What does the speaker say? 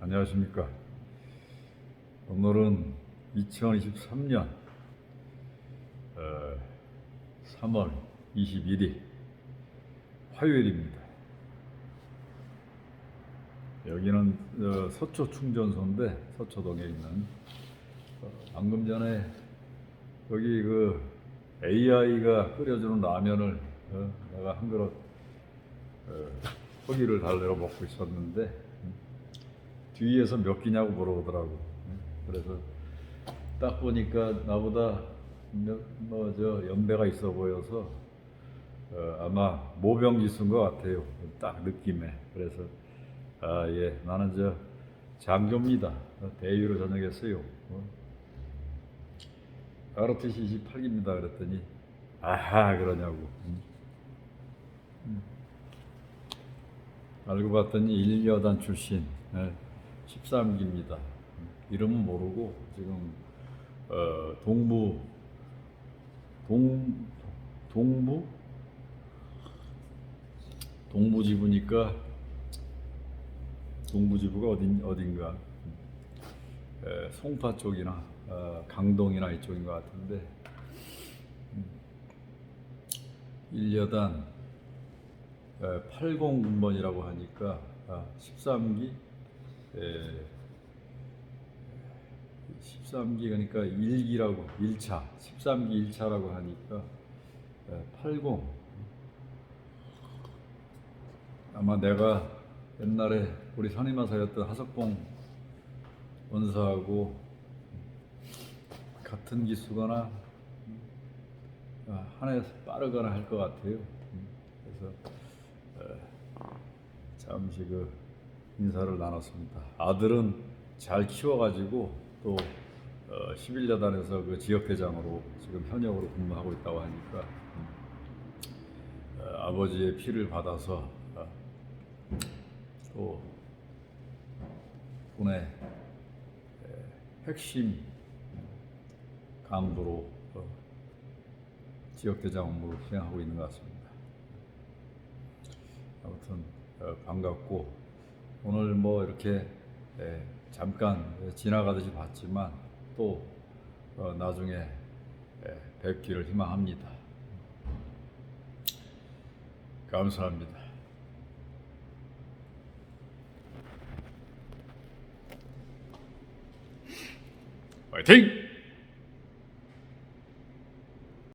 안녕하십니까. 오늘은 2023년 3월 21일 화요일입니다. 여기는 어, 서초 충전소인데 서초동에 있는 어, 방금 전에 여기 그 AI가 끓여주는 라면을 어, 내가 한 그릇 어, 허기를 달래러 먹고 있었는데 음, 뒤에서 몇 끼냐고 물어보더라고. 음, 그래서 딱 보니까 나보다 뭐저 연배가 있어 보여서 어, 아마 모병기수인 것 같아요. 딱 느낌에. 그래서 아 예, 나는 저 장교입니다. 어, 대위로 전역했어요. 어. ROTC 28기입니다. 그랬더니 아하 그러냐고. 음. 음. 알고 봤더니 1여단 출신 예, 13기입니다. 이름은 모르고 지금 어, 동부 동 동부 동부지부니까 동부지부가 어딘 어딘가 에, 송파 쪽이나 어, 강동이나 이쪽인 것 같은데 음, 1여단 80군번이라고 하니까 아, 13기 에, 13기 그러니까 1기라고 1차 13기 1차라고 하니까 에, 80 아마 내가 옛날에 우리 선임하사였던 하석봉 원사하고 같은 기수거나 아, 한해 빠르거나 할 것 같아요. 음, 그래서 에, 잠시 그 인사를 나눴습니다. 아들은 잘 키워가지고 또 어, 11여단에서 그 지역대장으로 지금 현역으로 근무하고 있다고 하니까 음, 어, 아버지의 피를 받아서 어, 또 군의 에, 핵심 간부로 어, 지역대장 업무를 수행하고 있는 것 같습니다. 아무튼 어, 반갑고 오늘 뭐 이렇게 에, 잠깐 지나가듯이 봤지만 또 어, 나중에 에, 뵙기를 희망합니다. 감사합니다. 화이팅!